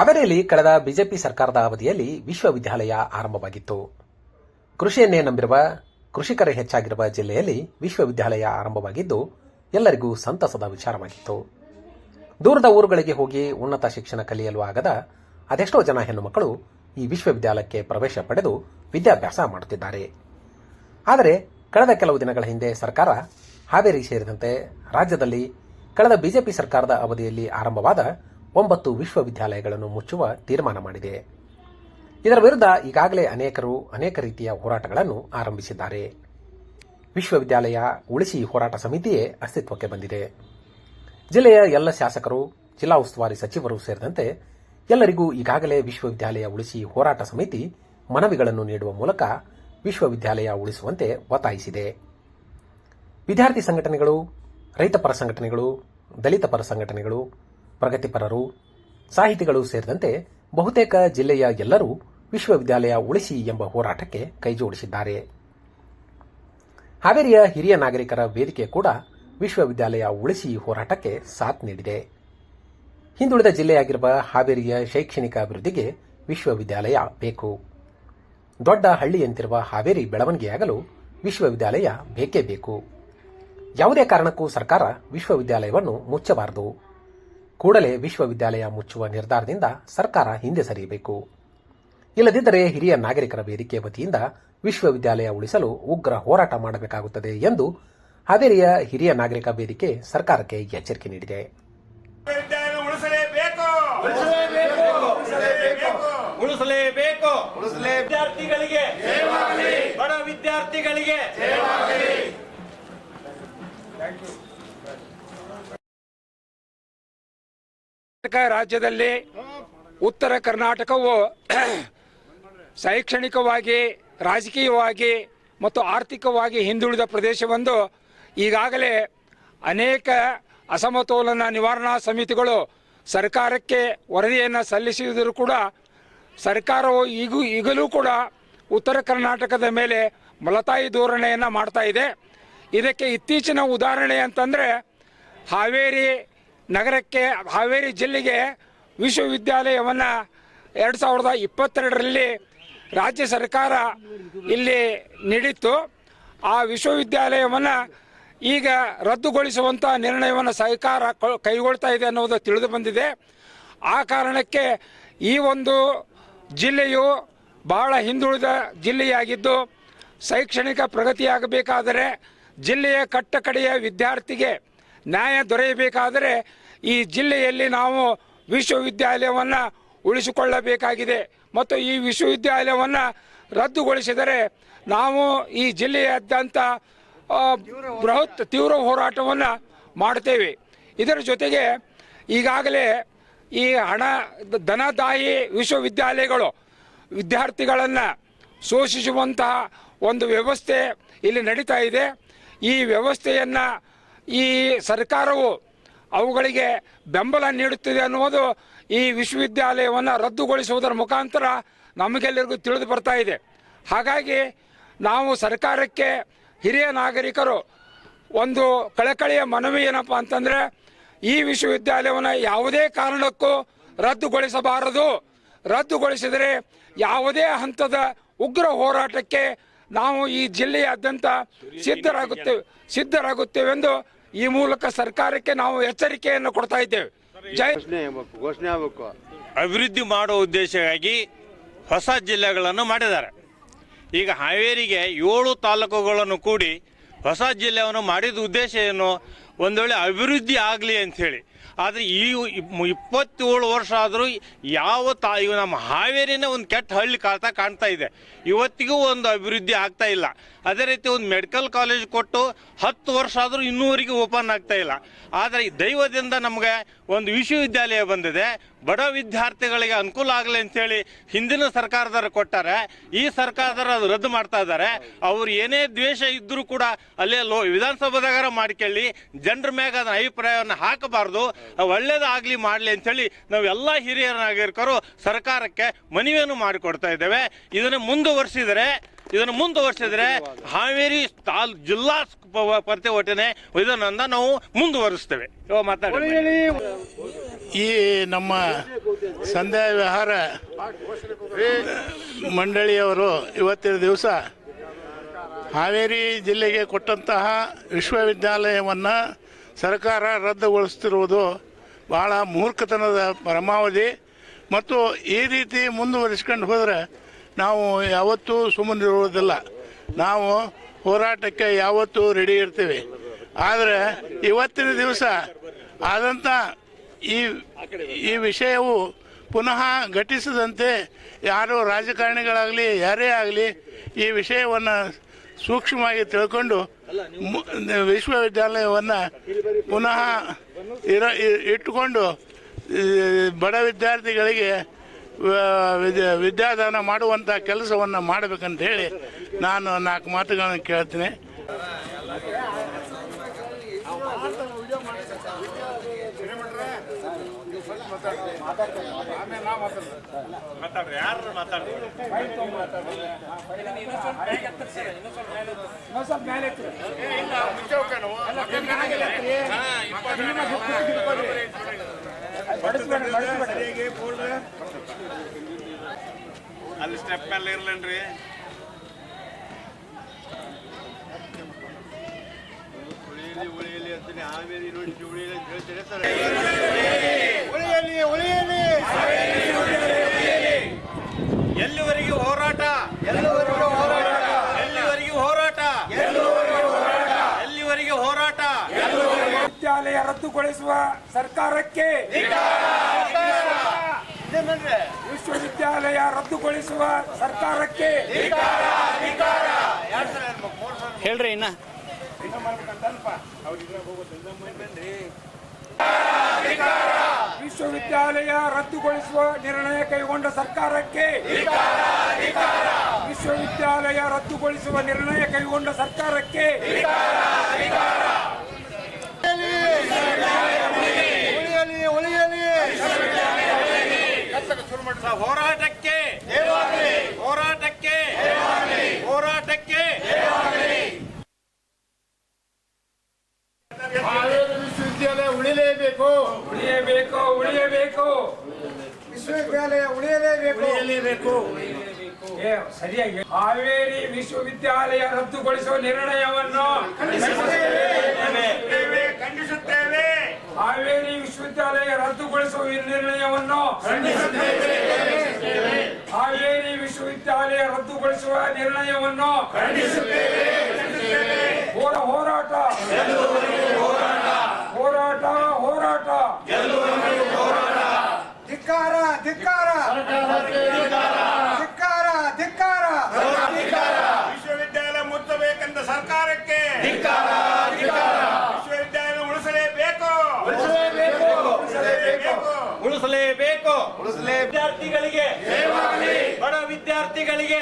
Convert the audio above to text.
ಹಾವೇರಿಯಲ್ಲಿ ಕಳೆದ ಬಿಜೆಪಿ ಸರ್ಕಾರದ ಅವಧಿಯಲ್ಲಿ ವಿಶ್ವವಿದ್ಯಾಲಯ ಆರಂಭವಾಗಿತ್ತು. ಕೃಷಿಯನ್ನೇ ನಂಬಿರುವ, ಕೃಷಿಕರೇ ಹೆಚ್ಚಾಗಿರುವ ಜಿಲ್ಲೆಯಲ್ಲಿ ವಿಶ್ವವಿದ್ಯಾಲಯ ಆರಂಭವಾಗಿದ್ದು, ಎಲ್ಲರಿಗೂ ಸಂತಸದ ವಿಚಾರವಾಗಿತ್ತು. ದೂರದ ಊರುಗಳಿಗೆ ಹೋಗಿ ಉನ್ನತ ಶಿಕ್ಷಣ ಕಲಿಯಲು ಆಗದ ಅದೆಷ್ಟೋ ಜನ ಹೆಣ್ಣುಮಕ್ಕಳು ಈ ವಿಶ್ವವಿದ್ಯಾಲಯಕ್ಕೆ ಪ್ರವೇಶ ಪಡೆದು ವಿದ್ಯಾಭ್ಯಾಸ ಮಾಡುತ್ತಿದ್ದಾರೆ. ಆದರೆ, ಕಳೆದ ಕೆಲವು ದಿನಗಳ ಹಿಂದೆ ಸರ್ಕಾರ ಹಾವೇರಿ ಸೇರಿದಂತೆ ರಾಜ್ಯದಲ್ಲಿ ಕಳೆದ ಬಿಜೆಪಿ ಸರ್ಕಾರದ ಅವಧಿಯಲ್ಲಿ ಆರಂಭವಾದ ಒಂಬತ್ತು ವಿಶ್ವವಿದ್ಯಾಲಯಗಳನ್ನು ಮುಚ್ಚುವ ತೀರ್ಮಾನ ಮಾಡಿದೆ. ಇದರ ವಿರುದ್ಧ ಈಗಾಗಲೇ ಅನೇಕರು ಅನೇಕ ರೀತಿಯ ಹೋರಾಟಗಳನ್ನು ಆರಂಭಿಸಿದ್ದಾರೆ. ವಿಶ್ವವಿದ್ಯಾಲಯ ಉಳಿಸಿ ಹೋರಾಟ ಸಮಿತಿಯೇ ಅಸ್ತಿತ್ವಕ್ಕೆ ಬಂದಿದೆ. ಜಿಲ್ಲೆಯ ಎಲ್ಲ ಶಾಸಕರು, ಜಿಲ್ಲಾ ಉಸ್ತುವಾರಿ ಸಚಿವರು ಸೇರಿದಂತೆ ಎಲ್ಲರಿಗೂ ಈಗಾಗಲೇ ವಿಶ್ವವಿದ್ಯಾಲಯ ಉಳಿಸಿ ಹೋರಾಟ ಸಮಿತಿ ಮನವಿಗಳನ್ನು ನೀಡುವ ಮೂಲಕ ವಿಶ್ವವಿದ್ಯಾಲಯ ಉಳಿಸುವಂತೆ ಒತ್ತಾಯಿಸಿದೆ. ವಿದ್ಯಾರ್ಥಿ ಸಂಘಟನೆಗಳು ರೈತಪರ ಸಂಘಟನೆಗಳು, ದಲಿತ ಪರ ಸಂಘಟನೆಗಳು ಪ್ರಗತಿಪರರು, ಸಾಹಿತಿಗಳು ಸೇರಿದಂತೆ ಬಹುತೇಕ ಜಿಲ್ಲೆಯ ಎಲ್ಲರೂ ವಿಶ್ವವಿದ್ಯಾಲಯ ಉಳಿಸಿ ಎಂಬ ಹೋರಾಟಕ್ಕೆ ಕೈಜೋಡಿಸಿದ್ದಾರೆ. ಹಾವೇರಿಯ ಹಿರಿಯ ನಾಗರಿಕರ ವೇದಿಕೆ ಕೂಡ ವಿಶ್ವವಿದ್ಯಾಲಯ ಉಳಿಸಿ ಹೋರಾಟಕ್ಕೆ ಸಾಥ್ ನೀಡಿದೆ. ಹಿಂದುಳಿದ ಜಿಲ್ಲೆಯಾಗಿರುವ ಹಾವೇರಿಯ ಶೈಕ್ಷಣಿಕ ಅಭಿವೃದ್ಧಿಗೆ ವಿಶ್ವವಿದ್ಯಾಲಯ ಬೇಕು. ದೊಡ್ಡ ಹಳ್ಳಿಯಂತಿರುವ ಹಾವೇರಿ ಬೆಳವಣಿಗೆಯಾಗಲು ವಿಶ್ವವಿದ್ಯಾಲಯ ಬೇಕೇ ಬೇಕು. ಯಾವುದೇ ಕಾರಣಕ್ಕೂ ಸರ್ಕಾರ ವಿಶ್ವವಿದ್ಯಾಲಯವನ್ನು ಮುಚ್ಚಬಾರದು. ಕೂಡಲೇ ವಿಶ್ವವಿದ್ಯಾಲಯ ಮುಚ್ಚುವ ನಿರ್ಧಾರದಿಂದ ಸರ್ಕಾರ ಹಿಂದೆ ಸರಿಯಬೇಕು. ಇಲ್ಲದಿದ್ದರೆ ಹಿರಿಯ ನಾಗರಿಕರ ವೇದಿಕೆ ವತಿಯಿಂದ ವಿಶ್ವವಿದ್ಯಾಲಯ ಉಳಿಸಲು ಉಗ್ರ ಹೋರಾಟ ಮಾಡಬೇಕಾಗುತ್ತದೆ ಎಂದು ಹಾವೇರಿಯ ಹಿರಿಯ ನಾಗರಿಕ ವೇದಿಕೆ ಸರ್ಕಾರಕ್ಕೆ ಎಚ್ಚರಿಕೆ ನೀಡಿದೆ. ವಿದ್ಯಾರ್ಥಿಗಳಿಗೆ! ಬಡ ವಿದ್ಯಾರ್ಥಿಗಳಿಗೆ! ಕರ್ನಾಟಕ ರಾಜ್ಯದಲ್ಲಿ ಉತ್ತರ ಕರ್ನಾಟಕವು ಶೈಕ್ಷಣಿಕವಾಗಿ, ರಾಜಕೀಯವಾಗಿ ಮತ್ತು ಆರ್ಥಿಕವಾಗಿ ಹಿಂದುಳಿದ ಪ್ರದೇಶವೊಂದು ಈಗಾಗಲೇ ಅನೇಕ ಅಸಮತೋಲನ ನಿವಾರಣಾ ಸಮಿತಿಗಳು ಸರ್ಕಾರಕ್ಕೆ ವರದಿಯನ್ನು ಸಲ್ಲಿಸಿದರೂ ಕೂಡ ಸರ್ಕಾರವು ಈಗೂ ಈಗಲೂ ಕೂಡ ಉತ್ತರ ಕರ್ನಾಟಕದ ಮೇಲೆ ಮಲತಾಯಿ ಧೋರಣೆಯನ್ನು ಮಾಡ್ತಾ ಇದೆ. ಇದಕ್ಕೆ ಇತ್ತೀಚಿನ ಉದಾಹರಣೆ ಅಂತಂದರೆ ಹಾವೇರಿ ನಗರಕ್ಕೆ ಹಾವೇರಿ ಜಿಲ್ಲೆಗೆ ವಿಶ್ವವಿದ್ಯಾಲಯವನ್ನು ಎರಡು ಸಾವಿರದ ಇಪ್ಪತ್ತೆರಡರಲ್ಲಿ ರಾಜ್ಯ ಸರ್ಕಾರ ಇಲ್ಲಿ ನೀಡಿತ್ತು. ಆ ವಿಶ್ವವಿದ್ಯಾಲಯವನ್ನು ಈಗ ರದ್ದುಗೊಳಿಸುವಂಥ ನಿರ್ಣಯವನ್ನು ಸರ್ಕಾರ ಕೈಗೊಳ್ತಾ ಇದೆ ಅನ್ನೋದು ತಿಳಿದು ಬಂದಿದೆ. ಆ ಕಾರಣಕ್ಕೆ ಈ ಒಂದು ಜಿಲ್ಲೆಯು ಬಹಳ ಹಿಂದುಳಿದ ಜಿಲ್ಲೆಯಾಗಿದ್ದು ಶೈಕ್ಷಣಿಕ ಪ್ರಗತಿಯಾಗಬೇಕಾದರೆ ಜಿಲ್ಲೆಯ ಕಟ್ಟಕಡೆಯ ವಿದ್ಯಾರ್ಥಿಗೆ ನ್ಯಾಯ ದೊರೆಯಬೇಕಾದರೆ ಈ ಜಿಲ್ಲೆಯಲ್ಲಿ ನಾವು ವಿಶ್ವವಿದ್ಯಾಲಯವನ್ನು ಉಳಿಸಿಕೊಳ್ಳಬೇಕಾಗಿದೆ. ಮತ್ತು ಈ ವಿಶ್ವವಿದ್ಯಾಲಯವನ್ನು ರದ್ದುಗೊಳಿಸಿದರೆ ನಾವು ಈ ಜಿಲ್ಲೆಯಾದ್ಯಂತ ಬೃಹತ್ ತೀವ್ರ ಹೋರಾಟವನ್ನು ಮಾಡ್ತೇವೆ ಇದರ ಜೊತೆಗೆ ಈಗಾಗಲೇ ಈ ಹಣ, ಧನದಾಯಿ ವಿಶ್ವವಿದ್ಯಾಲಯಗಳು ವಿದ್ಯಾರ್ಥಿಗಳನ್ನು ಶೋಷಿಸುವಂತಹ ಒಂದು ವ್ಯವಸ್ಥೆ ಇಲ್ಲಿ ನಡೀತಾ ಇದೆ. ಈ ವ್ಯವಸ್ಥೆಯನ್ನು ಈ ಸರ್ಕಾರವು ಅವುಗಳಿಗೆ ಬೆಂಬಲ ನೀಡುತ್ತಿದೆ ಅನ್ನುವುದು ಈ ವಿಶ್ವವಿದ್ಯಾಲಯವನ್ನು ರದ್ದುಗೊಳಿಸುವುದರ ಮುಖಾಂತರ ನಮಗೆಲ್ಲರಿಗೂ ತಿಳಿದು ಬರ್ತಾ ಇದೆ. ಹಾಗಾಗಿ ನಾವು ಸರ್ಕಾರಕ್ಕೆ ಹಿರಿಯ ನಾಗರಿಕರು ಒಂದು ಕಳಕಳಿಯ ಮನವಿ ಏನಪ್ಪ ಅಂತಂದರೆ, ಈ ವಿಶ್ವವಿದ್ಯಾಲಯವನ್ನು ಯಾವುದೇ ಕಾರಣಕ್ಕೂ ರದ್ದುಗೊಳಿಸಬಾರದು. ರದ್ದುಗೊಳಿಸಿದರೆ ಯಾವುದೇ ಹಂತದ ಉಗ್ರ ಹೋರಾಟಕ್ಕೆ ನಾವು ಈ ಜಿಲ್ಲೆಯಾದ್ಯಂತ ಸಿದ್ಧರಾಗುತ್ತೇವೆ ಸಿದ್ಧರಾಗುತ್ತೇವೆಂದು ಈ ಮೂಲಕ ಸರ್ಕಾರಕ್ಕೆ ನಾವು ಎಚ್ಚರಿಕೆಯನ್ನು ಕೊಡ್ತಾ ಇದ್ದೇವೆ. ಜೈ ಘೋಷಣೆ ಆಗಬೇಕು ಅಭಿವೃದ್ಧಿ ಮಾಡುವ ಉದ್ದೇಶವಾಗಿ ಹೊಸ ಜಿಲ್ಲೆಗಳನ್ನು ಮಾಡಿದ್ದಾರೆ. ಈಗ ಹಾವೇರಿಗೆ ಏಳು ತಾಲೂಕುಗಳನ್ನು ಕೂಡಿ ಹೊಸ ಜಿಲ್ಲೆಯನ್ನು ಮಾಡಿದ ಉದ್ದೇಶ ಏನು? ಒಂದು ವೇಳೆ ಅಭಿವೃದ್ಧಿ ಆಗಲಿ ಅಂಥೇಳಿ. ಆದರೆ ಈ ಇಪ್- ಇಪ್ಪತ್ತೇಳು ವರ್ಷ ಆದರೂ ಯಾವ ತಾ ಇವು ನಮ್ಮ ಹಾವೇರಿನ ಒಂದು ಕೆಟ್ಟ ಹಳ್ಳಿ ಕಾಳ್ತಾ ಕಾಣ್ತಾ ಇದೆ. ಇವತ್ತಿಗೂ ಒಂದು ಅಭಿವೃದ್ಧಿ ಆಗ್ತಾ ಇಲ್ಲ. ಅದೇ ರೀತಿ ಒಂದು ಮೆಡಿಕಲ್ ಕಾಲೇಜ್ ಕೊಟ್ಟು ಹತ್ತು ವರ್ಷ ಆದರೂ ಇನ್ನೂವರೆಗೂ ಓಪನ್ ಆಗ್ತಾ ಇಲ್ಲ. ಆದರೆ ದೈವದಿಂದ ನಮಗೆ ಒಂದು ವಿಶ್ವವಿದ್ಯಾಲಯ ಬಂದಿದೆ. ಬಡ ವಿದ್ಯಾರ್ಥಿಗಳಿಗೆ ಅನುಕೂಲ ಆಗಲಿ ಅಂತೇಳಿ ಹಿಂದಿನ ಸರ್ಕಾರದವರು ಕೊಟ್ಟಾರೆ. ಈ ಸರ್ಕಾರದವರು ಅದು ರದ್ದು ಮಾಡ್ತಾ ಇದ್ದಾರೆ. ಅವ್ರು ಏನೇ ದ್ವೇಷ ಇದ್ದರೂ ಕೂಡ ಅಲ್ಲೇ ಲೋ ವಿಧಾನಸಭಾದಾಗಾರ ಮಾಡ್ಕೊಳ್ಳಿ. ಜನರ ಮ್ಯಾಗ ಅದನ್ನ ಅಭಿಪ್ರಾಯವನ್ನು ಹಾಕಬಾರ್ದು. ಒಳ್ಳೇದಾಗಲಿ ಮಾಡಲಿ ಅಂತೇಳಿ ನಾವೆಲ್ಲ ಹಿರಿಯ ನಾಗರಿಕರು ಸರ್ಕಾರಕ್ಕೆ ಮನವಿಯನ್ನು ಮಾಡಿಕೊಡ್ತಾ ಇದ್ದೇವೆ. ಇದನ್ನು ಮುಂದುವರಿಸಿದರೆ, ಇದನ್ನು ಮುಂದುವರಿಸಿದ್ರೆ ಹಾವೇರಿ ತಾಲ್, ಜಿಲ್ಲಾ ಪ್ರತಿಭಟನೆ ಇದನ್ನ ನಾವು ಮುಂದುವರಿಸ್ತೇವೆ. ಮಾತಾಡಿ ಈ ನಮ್ಮ ಸಂಧ್ಯಾ ವಿಹಾರ ಮಂಡಳಿಯವರು ಇವತ್ತಿನ ದಿವಸ ಹಾವೇರಿ ಜಿಲ್ಲೆಗೆ ಕೊಟ್ಟಂತಹ ವಿಶ್ವವಿದ್ಯಾಲಯವನ್ನು ಸರ್ಕಾರ ರದ್ದುಗೊಳಿಸ್ತಿರುವುದು ಬಹಳ ಮೂರ್ಖತನದ ಪರಮಾವಧಿ. ಮತ್ತು ಈ ರೀತಿ ಮುಂದುವರಿಸ್ಕೊಂಡು ಹೋದರೆ ನಾವು ಯಾವತ್ತೂ ಸುಮ್ಮನಿರುವುದಿಲ್ಲ. ನಾವು ಹೋರಾಟಕ್ಕೆ ಯಾವತ್ತೂ ರೆಡಿ ಇರ್ತೀವಿ. ಆದರೆ ಇವತ್ತಿನ ದಿವಸ ಆದಂಥ ಈ ಈ ವಿಷಯವು ಪುನಃ ಘಟಿಸದಂತೆ ಯಾರು ರಾಜಕಾರಣಿಗಳಾಗಲಿ, ಯಾರೇ ಆಗಲಿ ಈ ವಿಷಯವನ್ನು ಸೂಕ್ಷ್ಮವಾಗಿ ತಿಳ್ಕೊಂಡು ವಿಶ್ವವಿದ್ಯಾಲಯವನ್ನು ಪುನಃ ಇರ ಇಟ್ಟುಕೊಂಡು ಬಡ ವಿದ್ಯಾರ್ಥಿಗಳಿಗೆ ವಿದ್ಯಾದಾನ ಮಾಡುವಂಥ ಕೆಲಸವನ್ನು ಮಾಡಬೇಕಂತ ಹೇಳಿ ನಾನು ನಾಲ್ಕು ಮಾತುಗಳನ್ನು ಕೇಳ್ತೀನಿ. ಮಾತಾಡ್ರಿ ಯಾರು ಮಾತಾಡ್ರಿ ಸ್ವಲ್ಪ ಮೇಲೆ. ಅಲ್ಲಿ ಸ್ಟೆಪ್ ಮೇಲೆ ಇರ್ಲೇನ್ರಿ ಎಲ್ಲಿವರೆಗೆ ಹೋರಾಟ? ಎಲ್ಲಿವರೆಗೆ ಹೋರಾಟ? ಎಲ್ಲಿವರೆಗೆ ಹೋರಾಟ? ವಿದ್ಯಾಲಯ ರದ್ದುಗೊಳಿಸುವ ಸರ್ಕಾರಕ್ಕೆ ವಿಶ್ವವಿದ್ಯಾಲಯ ರದ್ದುಗೊಳಿಸುವ ಸರ್ಕಾರಕ್ಕೆ ಹೇಳ್ರಿ ಇನ್ನ. ವಿಶ್ವವಿದ್ಯಾಲಯ ರದ್ದುಗೊಳಿಸುವ ನಿರ್ಣಯ ಕೈಗೊಂಡ ಸರ್ಕಾರಕ್ಕೆ ವಿಶ್ವವಿದ್ಯಾಲಯ ರದ್ದುಗೊಳಿಸುವ ನಿರ್ಣಯ ಕೈಗೊಂಡ ಸರ್ಕಾರಕ್ಕೆ ಹೋರಾಟಕ್ಕೆ ಹೋರಾಟಕ್ಕೆ ಹೋರಾಟಕ್ಕೆ ವಿಶ್ವವಿದ್ಯಾಲಯ ಉಳಿಲೇಬೇಕು. ಉಳಿಯಬೇಕು ಉಳಿಯಬೇಕು. ವಿಶ್ವವಿದ್ಯಾಲಯ ಉಳಿಯಲೇಬೇಕು. ಉಳಿಯಲೇಬೇಕು. ಏ, ಸರಿಯಾಗಿ. ಹಾವೇರಿ ವಿಶ್ವವಿದ್ಯಾಲಯ ರದ್ದುಗೊಳಿಸುವ ನಿರ್ಣಯವನ್ನು ಖಂಡಿಸುತ್ತೇವೆ. ಹಾವೇರಿ ವಿಶ್ವವಿದ್ಯಾಲಯ ರದ್ದುಗೊಳಿಸುವ ಈ ನಿರ್ಣಯವನ್ನು ಹಾವೇರಿ ವಿಶ್ವವಿದ್ಯಾಲಯ ರದ್ದುಗೊಳಿಸುವ ನಿರ್ಣಯವನ್ನು ಹೋರ- ಹೋರಾಟ ಹೋರಾಟ ಹೋರಾಟ ಧಿಕ್ಕಾರ ಧಿಕ್ಕಾರ ಧಿಕ್ಕಾರ ಧಿಕ್ಕಾರ ವಿಶ್ವವಿದ್ಯಾಲಯ ಮುಚ್ಚಬೇಕೆಂದ ಸರ್ಕಾರಕ್ಕೆ ವಿಶ್ವವಿದ್ಯಾಲಯ ಉಳಿಸಲೇಬೇಕು ಉಳಿಸಲೇಬೇಕು ಉಳಿಸಲೇಬೇಕು. ವಿದ್ಯಾರ್ಥಿಗಳಿಗೆ ಬಡ ವಿದ್ಯಾರ್ಥಿಗಳಿಗೆ